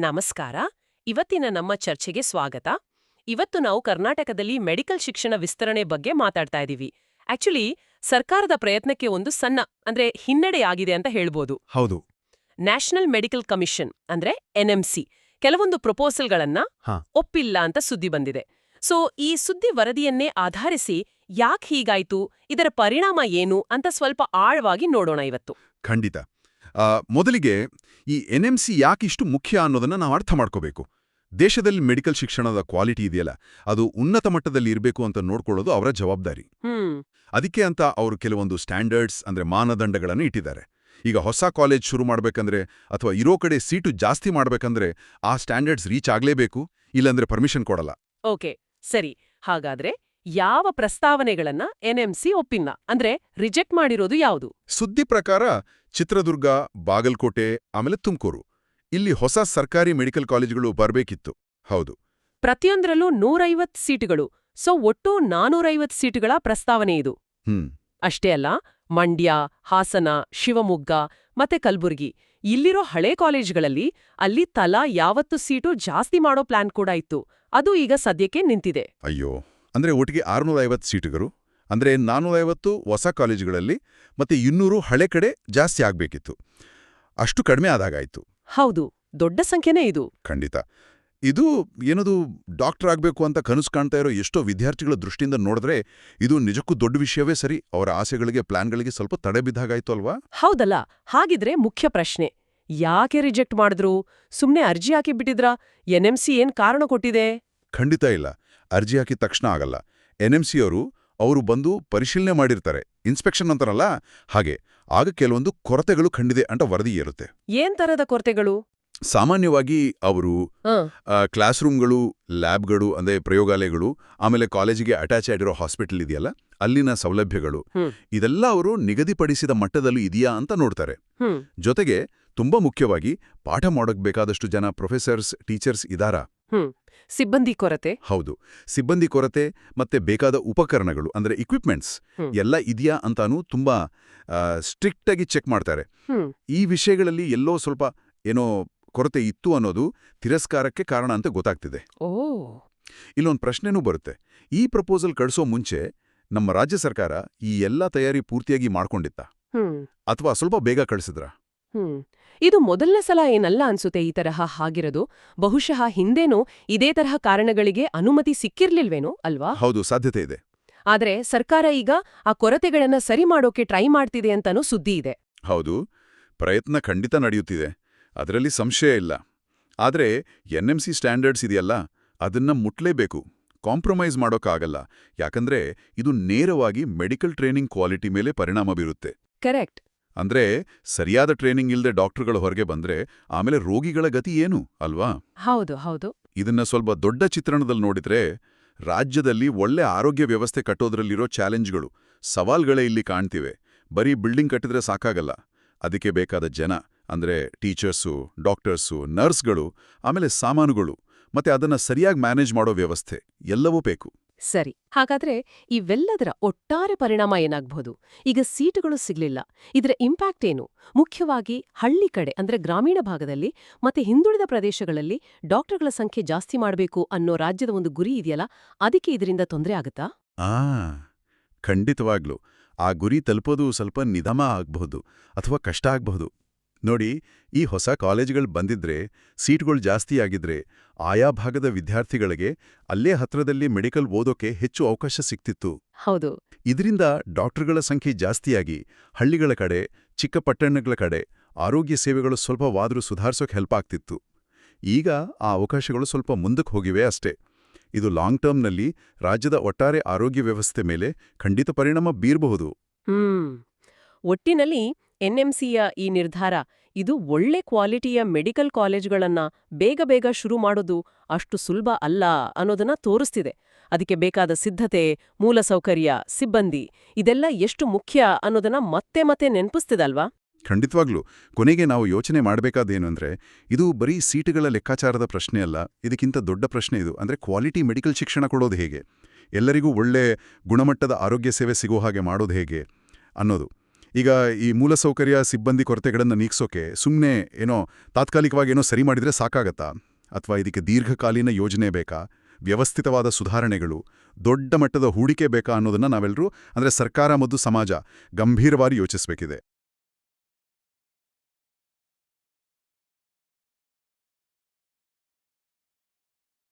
ನಮಸ್ಕಾರ. ಇವತ್ತಿನ ನಮ್ಮ ಚರ್ಚೆಗೆ ಸ್ವಾಗತ. ಇವತ್ತು ನಾವು ಕರ್ನಾಟಕದಲ್ಲಿ ಮೆಡಿಕಲ್ ಶಿಕ್ಷಣ ವಿಸ್ತರಣೆ ಬಗ್ಗೆ ಮಾತಾಡ್ತಾ ಇದ್ದೀವಿ. ಆಕ್ಚುಲಿ ಸರ್ಕಾರದ ಪ್ರಯತ್ನಕ್ಕೆ ಒಂದು ಸಣ್ಣ ಅಂದ್ರೆ ಹಿನ್ನಡೆ ಆಗಿದೆ ಅಂತ ಹೇಳ್ಬೋದು. ಹೌದು. ನ್ಯಾಷನಲ್ ಮೆಡಿಕಲ್ ಕಮಿಷನ್ ಅಂದ್ರೆ ಎನ್ಎಂಸಿ ಕೆಲವೊಂದು ಪ್ರಪೋಸಲ್ಗಳನ್ನ. ಒಪ್ಪಿಲ್ಲ ಅಂತ ಸುದ್ದಿ ಬಂದಿದೆ. ಸೊ ಈ ಸುದ್ದಿ ವರದಿಯನ್ನೇ ಆಧರಿಸಿ ಯಾಕೆ ಹೀಗಾಯ್ತು ಇದರ ಪರಿಣಾಮ ಏನು ಅಂತ ಸ್ವಲ್ಪ ಆಳವಾಗಿ ನೋಡೋಣ ಇವತ್ತು. ಖಂಡಿತ. ಮೊದಲಿಗೆ ಈ ಎನ್ ಎಂ ಸಿ ಯಾಕಿಷ್ಟು ಮುಖ್ಯ ಅನ್ನೋದನ್ನ ನಾವು ಅರ್ಥ ಮಾಡ್ಕೋಬೇಕು. ದೇಶದಲ್ಲಿ ಮೆಡಿಕಲ್ ಶಿಕ್ಷಣದ ಕ್ವಾಲಿಟಿ ಇದೆಯಲ್ಲ ಅದು ಉನ್ನತ ಮಟ್ಟದಲ್ಲಿ ಇರಬೇಕು ಅಂತ ನೋಡ್ಕೊಳ್ಳೋದು ಅವರ ಜವಾಬ್ದಾರಿ. ಅದಕ್ಕೆ ಅಂತ ಅವರು ಕೆಲವೊಂದು ಸ್ಟ್ಯಾಂಡರ್ಡ್ಸ್ ಅಂದ್ರೆ ಮಾನದಂಡಗಳನ್ನು ಇಟ್ಟಿದ್ದಾರೆ. ಈಗ ಹೊಸ ಕಾಲೇಜ್ ಶುರು ಮಾಡಬೇಕಂದ್ರೆ ಅಥವಾ ಇರೋ ಕಡೆ ಸೀಟು ಜಾಸ್ತಿ ಮಾಡಬೇಕಂದ್ರೆ ಆ ಸ್ಟ್ಯಾಂಡರ್ಡ್ಸ್ ರೀಚ್ ಆಗಲೇಬೇಕು ಇಲ್ಲಂದ್ರೆ ಪರ್ಮಿಷನ್ ಕೊಡಲ್ಲ. ಓಕೆ ಸರಿ. ಹಾಗಾದ್ರೆ ಯಾವ ಪ್ರಸ್ತಾವನೆಗಳನ್ನ ಎನ್ಎಂಸಿ ಒಪ್ಪಿಲ್ಲ. ಅಂದ್ರೆ ರಿಜೆಕ್ಟ್ ಮಾಡಿರೋದು ಯಾವುದು? ಸುದ್ದಿ ಪ್ರಕಾರ ಚಿತ್ರದುರ್ಗ ಬಾಗಲಕೋಟೆ ಆಮೇಲೆ ತುಮಕೂರು. ಇಲ್ಲಿ ಹೊಸ ಸರ್ಕಾರಿ ಮೆಡಿಕಲ್ ಕಾಲೇಜುಗಳು ಬರಬೇಕಿತ್ತು. ಹೌದು. ಪ್ರತಿಯೊಂದರಲ್ಲೂ ನೂರೈವತ್ ಸೀಟುಗಳು. ಸೊ ಒಟ್ಟು ನಾನೂರೈವತ್ ಸೀಟುಗಳ ಪ್ರಸ್ತಾವನೆ ಇದು. ಹ್ಮ್. ಅಷ್ಟೇ ಅಲ್ಲ ಮಂಡ್ಯ ಹಾಸನ ಶಿವಮೊಗ್ಗ ಮತ್ತೆ ಕಲ್ಬುರ್ಗಿ. ಇಲ್ಲಿರೋ ಹಳೆ ಕಾಲೇಜುಗಳಲ್ಲಿ ಅಲ್ಲಿ ತಲಾ ಯಾವತ್ತು ಸೀಟು ಜಾಸ್ತಿ ಮಾಡೋ ಪ್ಲಾನ್ ಕೂಡ ಇತ್ತು. ಅದು ಈಗ ಸದ್ಯಕ್ಕೆ ನಿಂತಿದೆ. ಅಯ್ಯೋ. ಅಂದ್ರೆ ಒಟ್ಟಿಗೆ ಆರುನೂರ ಐವತ್ತು ಸೀಟುಗಳು ಅಂದ್ರೆ ನಾನ್ನೂರೈವತ್ತು ಹೊಸ ಕಾಲೇಜುಗಳಲ್ಲಿ ಮತ್ತೆ ಇನ್ನೂರು ಹಳೆ ಕಡೆ ಜಾಸ್ತಿ ಆಗಬೇಕಿತ್ತು. ಅಷ್ಟು ಕಡಿಮೆ ಆದಾಗಾಯಿತು. ಹೌದು ದೊಡ್ಡ ಸಂಖ್ಯೆನೇ ಇದು. ಖಂಡಿತ. ಇದು ಏನದು ಡಾಕ್ಟರ್ ಆಗಬೇಕು ಅಂತ ಕನಸು ಕಾಣ್ತಾ ಇರೋ ಎಷ್ಟೋ ವಿದ್ಯಾರ್ಥಿಗಳ ದೃಷ್ಟಿಯಿಂದ ನೋಡಿದ್ರೆ ಇದು ನಿಜಕ್ಕೂ ದೊಡ್ಡ ವಿಷಯವೇ ಸರಿ ಅವರ ಆಸೆಗಳಿಗೆ ಪ್ಲಾನ್ಗಳಿಗೆ ಸ್ವಲ್ಪ ತಡೆ ಬಿದ್ದಾಗಾಯ್ತು ಅಲ್ವಾ? ಹೌದಲ್ಲ ಹಾಗಿದ್ರೆ ಮುಖ್ಯ ಪ್ರಶ್ನೆ. ಯಾಕೆ ರಿಜೆಕ್ಟ್ ಮಾಡಿದ್ರು? ಸುಮ್ಮನೆ ಅರ್ಜಿ ಹಾಕಿ ಬಿಟ್ಟಿದ್ರಾ ಎನ್ಎಂಸಿ ಏನ್ ಕಾರಣ ಕೊಟ್ಟಿದೆ? ಖಂಡಿತ ಇಲ್ಲ. ಅರ್ಜಿ ಹಾಕಿದ ತಕ್ಷಣ ಆಗಲ್ಲ. ಎನ್ ಎಂ ಸಿಯವರು ಅವರು ಬಂದು ಪರಿಶೀಲನೆ ಮಾಡಿರ್ತಾರೆ. ಇನ್ಸ್ಪೆಕ್ಷನ್ ಅಂತಾರಲ್ಲ? ಹಾಗೆ. ಆಗ ಕೆಲವೊಂದು ಕೊರತೆಗಳು ಖಂಡಿದೆ ಅಂತ ವರದಿ ಇರುತ್ತೆ ಏನ್ ತರದ ಕೊರತೆಗಳು? ಸಾಮಾನ್ಯವಾಗಿ ಅವರು ಕ್ಲಾಸ್ ರೂಮ್ಗಳು ಲ್ಯಾಬ್ಗಳು ಅಂದರೆ ಪ್ರಯೋಗಾಲಯಗಳು ಆಮೇಲೆ ಕಾಲೇಜಿಗೆ ಅಟ್ಯಾಚ್ ಆಗಿರೋ ಹಾಸ್ಪಿಟಲ್ ಇದೆಯಲ್ಲ? ಅಲ್ಲಿನ ಸೌಲಭ್ಯಗಳು. ಇದೆಲ್ಲ ಅವರು ನಿಗದಿಪಡಿಸಿದ ಮಟ್ಟದಲ್ಲೂ ಇದೆಯಾ ಅಂತ ನೋಡ್ತಾರೆ. ಜೊತೆಗೆ ತುಂಬಾ ಮುಖ್ಯವಾಗಿ ಪಾಠ ಮಾಡೋಕ್ ಬೇಕಾದಷ್ಟು ಜನ ಪ್ರೊಫೆಸರ್ಸ್ ಟೀಚರ್ಸ್ ಇದಾರಾ? ಹ್ಮ್ ಸಿಬ್ಬಂದಿ ಕೊರತೆ. ಹೌದು ಸಿಬ್ಬಂದಿ ಕೊರತೆ ಮತ್ತೆ ಬೇಕಾದ ಉಪಕರಣಗಳು ಅಂದ್ರೆ ಇಕ್ವಿಪ್ಮೆಂಟ್ಸ್. ಎಲ್ಲ ಇದೆಯಾ ಅಂತಾನೂ ತುಂಬಾ ಸ್ಟ್ರಿಕ್ಟ್ ಆಗಿ ಚೆಕ್ ಮಾಡ್ತಾರೆ. ಈ ವಿಷಯಗಳಲ್ಲಿ ಎಲ್ಲೋ ಸ್ವಲ್ಪ ಏನೋ ಕೊರತೆ ಇತ್ತು ಅನ್ನೋದು ತಿರಸ್ಕಾರಕ್ಕೆ ಕಾರಣ ಅಂತ ಗೊತ್ತಾಗ್ತಿದೆ. ಓ. ಇಲ್ಲೊಂದು ಪ್ರಶ್ನೆನೂ ಬರುತ್ತೆ. ಈ ಪ್ರಪೋಸಲ್ ಕಳಿಸೋ ಮುಂಚೆ ನಮ್ಮ ರಾಜ್ಯ ಸರ್ಕಾರ ಈ ಎಲ್ಲ ತಯಾರಿ ಪೂರ್ತಿಯಾಗಿ ಮಾಡ್ಕೊಂಡಿತ್ತ? ಅಥವಾ ಸ್ವಲ್ಪ ಬೇಗ ಕಳಿಸಿದ್ರ? ಹ್ಮ್. ಇದು ಮೊದಲನೇ ಸಲ ಏನಲ್ಲ ಅನ್ಸುತ್ತೆ ಈ ತರಹ ಹಾಗಿರೋದು. ಬಹುಶಃ ಹಿಂದೇನೂ ಇದೇ ತರಹ ಕಾರಣಗಳಿಗೆ ಅನುಮತಿ ಸಿಕ್ಕಿರ್ಲಿಲ್ವೇನೋ ಅಲ್ವಾ? ಹೌದು ಸಾಧ್ಯತೆ ಇದೆ. ಆದ್ರೆ ಸರ್ಕಾರ ಈಗ ಆ ಕೊರತೆಗಳನ್ನ ಸರಿ ಮಾಡೋಕೆ ಟ್ರೈ ಮಾಡ್ತಿದೆ ಅಂತಾನೂ ಸುದ್ದಿ ಇದೆ. ಹೌದು ಪ್ರಯತ್ನ ಖಂಡಿತ ನಡೆಯುತ್ತಿದೆ. ಅದರಲ್ಲಿ ಸಂಶಯ ಇಲ್ಲ. ಆದರೆ ಎನ್ ಎಂ ಸಿ ಸ್ಟ್ಯಾಂಡರ್ಡ್ಸ್ ಇದೆಯಲ್ಲ ಅದನ್ನ ಮುಟ್ಲೇಬೇಕು. ಕಾಂಪ್ರಮೈಸ್ ಮಾಡೋಕ್ಕಾಗಲ್ಲ. ಯಾಕಂದ್ರೆ ಇದು ನೇರವಾಗಿ ಮೆಡಿಕಲ್ ಟ್ರೈನಿಂಗ್ ಕ್ವಾಲಿಟಿ ಮೇಲೆ ಪರಿಣಾಮ ಬೀರುತ್ತೆ. ಕರೆಕ್ಟ್. ಅಂದ್ರೆ ಸರಿಯಾದ ಟ್ರೈನಿಂಗ್ ಇಲ್ಲದೆ ಡಾಕ್ಟರ್ಗಳು ಹೊರಗೆ ಬಂದ್ರೆ ಆಮೇಲೆ ರೋಗಿಗಳ ಗತಿ ಏನು ಅಲ್ವಾ? ಹೌದು ಹೌದು. ಇದನ್ನ ಸ್ವಲ್ಪ ದೊಡ್ಡ ಚಿತ್ರಣದಲ್ಲಿ ನೋಡಿದ್ರೆ ರಾಜ್ಯದಲ್ಲಿ ಒಳ್ಳೆ ಆರೋಗ್ಯ ವ್ಯವಸ್ಥೆ ಕಟ್ಟೋದ್ರಲ್ಲಿರೋ ಚಾಲೆಂಜ್ಗಳು ಸವಾಲ್ಗಳೇ ಇಲ್ಲಿ ಕಾಣ್ತಿವೆ. ಬರೀ ಬಿಲ್ಡಿಂಗ್ ಕಟ್ಟಿದ್ರೆ ಸಾಕಾಗಲ್ಲ. ಅದಕ್ಕೆ ಬೇಕಾದ ಜನ ಅಂದ್ರೆ ಟೀಚರ್ಸು ಡಾಕ್ಟರ್ಸು ನರ್ಸ್ಗಳು ಆಮೇಲೆ ಸಾಮಾನುಗಳು ಮತ್ತೆ ಅದನ್ನ ಸರಿಯಾಗಿ ಮ್ಯಾನೇಜ್ ಮಾಡೋ ವ್ಯವಸ್ಥೆ ಎಲ್ಲವೂ ಬೇಕು. ಸರಿ, ಹಾಗಾದ್ರೆ ಇವೆಲ್ಲದರ ಒಟ್ಟಾರೆ ಪರಿಣಾಮ ಏನಾಗಬಹುದು ಈಗ ಸೀಟುಗಳು ಸಿಗ್ಲಿಲ್ಲ. ಇದರ ಇಂಪ್ಯಾಕ್ಟ್ ಏನು? ಮುಖ್ಯವಾಗಿ ಹಳ್ಳಿ ಕಡೆ, ಅಂದ್ರೆ ಗ್ರಾಮೀಣ ಭಾಗದಲ್ಲಿ ಮತ್ತೆ ಹಿಂದುಳಿದ ಪ್ರದೇಶಗಳಲ್ಲಿ ಡಾಕ್ಟರ್ಗಳ ಸಂಖ್ಯೆ ಜಾಸ್ತಿ ಮಾಡಬೇಕು ಅನ್ನೋ ರಾಜ್ಯದ ಒಂದು ಗುರಿ ಇದೆಯಲ್ಲ, ಅದಕ್ಕೆ ಇದರಿಂದ ತೊಂದರೆ ಆಗುತ್ತಾ? ಆ, ಖಂಡಿತವಾಗ್ಲೂ. ಆ ಗುರಿ ತಲುಪೋದು ಸ್ವಲ್ಪ ನಿಧಮ ಆಗಬಹುದು ಅಥವಾ ಕಷ್ಟ ಆಗ್ಬಹುದು ನೋಡಿ ಈ ಹೊಸ ಕಾಲೇಜುಗಳು ಬಂದಿದ್ರೆ ಸೀಟ್ಗಳು ಜಾಸ್ತಿ ಆಗಿದ್ರೆ ಆಯಾ ಭಾಗದ ವಿದ್ಯಾರ್ಥಿಗಳಿಗೆ ಅಲ್ಲೇ ಹತ್ರದಲ್ಲಿ ಮೆಡಿಕಲ್ ಓದೋಕೆ ಹೆಚ್ಚು ಅವಕಾಶ ಸಿಕ್ತಿತ್ತು. ಹೌದು. ಇದರಿಂದ ಡಾಕ್ಟರ್ಗಳ ಸಂಖ್ಯೆ ಜಾಸ್ತಿಯಾಗಿ ಹಳ್ಳಿಗಳ ಕಡೆ ಚಿಕ್ಕ ಪಟ್ಟಣಗಳ ಕಡೆ ಆರೋಗ್ಯ ಸೇವೆಗಳು ಸ್ವಲ್ಪವಾದರೂ ಸುಧಾರಿಸೋಕೆ ಹೆಲ್ಪ್ ಆಗ್ತಿತ್ತು. ಈಗ ಆ ಅವಕಾಶಗಳು ಸ್ವಲ್ಪ ಮುಂದಕ್ಕೆ ಹೋಗಿವೆ ಅಷ್ಟೇ. ಇದು ಲಾಂಗ್ ಟರ್ಮ್ನಲ್ಲಿ ರಾಜ್ಯದ ಒಟ್ಟಾರೆ ಆರೋಗ್ಯ ವ್ಯವಸ್ಥೆ ಮೇಲೆ ಖಂಡಿತ ಪರಿಣಾಮ ಬೀರಬಹುದು. ಹ್ಮ್. ಒಟ್ಟಿನಲ್ಲಿ ಎನ್ಎಂಸಿಯ ಈ ನಿರ್ಧಾರ ಇದು ಒಳ್ಳೆ ಕ್ವಾಲಿಟಿಯ ಮೆಡಿಕಲ್ ಕಾಲೇಜುಗಳನ್ನ ಬೇಗ ಬೇಗ ಶುರು ಮಾಡೋದು ಅಷ್ಟು ಸುಲಭ ಅಲ್ಲ ಅನ್ನೋದನ್ನ ತೋರಿಸ್ತಿದೆ. ಅದಕ್ಕೆ ಬೇಕಾದ ಸಿದ್ಧತೆ, ಮೂಲಸೌಕರ್ಯ, ಸಿಬ್ಬಂದಿ ಇದೆಲ್ಲ ಎಷ್ಟು ಮುಖ್ಯ ಅನ್ನೋದನ್ನ ಮತ್ತೆ ಮತ್ತೆ ನೆನಪಿಸ್ತಿದಲ್ವಾ? ಖಂಡಿತವಾಗ್ಲೂ. ಕೊನೆಗೆ ನಾವು ಯೋಚನೆ ಮಾಡಬೇಕಾದೇನು ಅಂದ್ರೆ, ಇದು ಬರೀ ಸೀಟುಗಳ ಲೆಕ್ಕಾಚಾರದ ಪ್ರಶ್ನೆ ಅಲ್ಲ, ಇದಕ್ಕಿಂತ ದೊಡ್ಡ ಪ್ರಶ್ನೆ ಇದು. ಅಂದ್ರೆ ಕ್ವಾಲಿಟಿ ಮೆಡಿಕಲ್ ಶಿಕ್ಷಣ ಕೊಡೋದು ಹೇಗೆ? ಎಲ್ಲರಿಗೂ ಒಳ್ಳೆ ಗುಣಮಟ್ಟದ ಆರೋಗ್ಯ ಸೇವೆ ಸಿಗೋ ಹಾಗೆ ಮಾಡೋದು ಹೇಗೆ ಅನ್ನೋದು. ಈಗ ಈ ಮೂಲಸೌಕರ್ಯ ಸಿಬ್ಬಂದಿ ಕೊರತೆಗಳನ್ನು ನೀಗಿಸೋಕೆ ಸುಮ್ಮನೆ ಏನೋ ತಾತ್ಕಾಲಿಕವಾಗಿ ಏನೋ ಸರಿ ಮಾಡಿದರೆ ಸಾಕಾಗತ್ತಾ? ಅಥವಾ ಇದಕ್ಕೆ ದೀರ್ಘಕಾಲೀನ ಯೋಜನೆ ಬೇಕಾ? ವ್ಯವಸ್ಥಿತವಾದ ಸುಧಾರಣೆಗಳು, ದೊಡ್ಡ ಮಟ್ಟದ ಹೂಡಿಕೆ ಬೇಕಾ ಅನ್ನೋದನ್ನ ನಾವೆಲ್ಲರೂ ಅಂದರೆ ಸರ್ಕಾರ ಮತ್ತು ಸಮಾಜ, ಗಂಭೀರವಾಗಿ ಯೋಚಿಸಬೇಕಿದೆ.